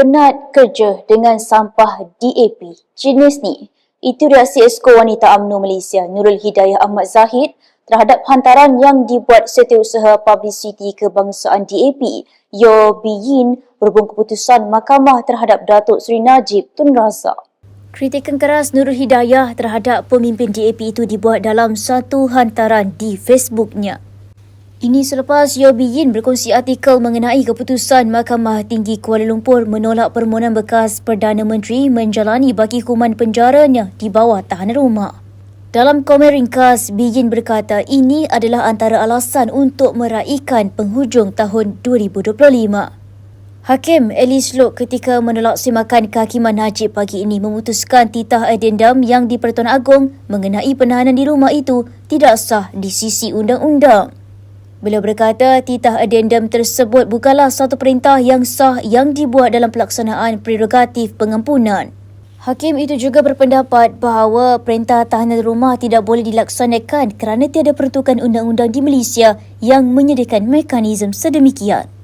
penat kerja dengan sampah DAP jenis ni. Itu reaksi Esko Wanita UMNO Malaysia Nurul Hidayah Ahmad Zahid terhadap hantaran yang dibuat Setiausaha Publicity Kebangsaan DAP Yo Biyin berhubung keputusan mahkamah terhadap Datuk Seri Najib Tun Razak. Kritikan keras Nurul Hidayah terhadap pemimpin DAP itu dibuat dalam satu hantaran di Facebooknya. Ini selepas Yo Yin berkongsi artikel mengenai keputusan Mahkamah Tinggi Kuala Lumpur menolak permohonan bekas Perdana Menteri menjalani baki hukuman penjaranya di bawah tahanan rumah. Dalam komen ringkas, Yin berkata ini adalah antara alasan untuk meraihkan penghujung tahun 2025. Hakim Elis Lok ketika menolak semakan kehakiman Najib pagi ini memutuskan titah addendum yang di Pertuan Agong mengenai penahanan di rumah itu tidak sah di sisi undang-undang. Beliau berkata titah addendum tersebut bukanlah satu perintah yang sah yang dibuat dalam pelaksanaan prerogatif pengampunan. Hakim itu juga berpendapat bahawa perintah tahanan rumah tidak boleh dilaksanakan kerana tiada pertukan undang-undang di Malaysia yang menyediakan mekanisme sedemikian.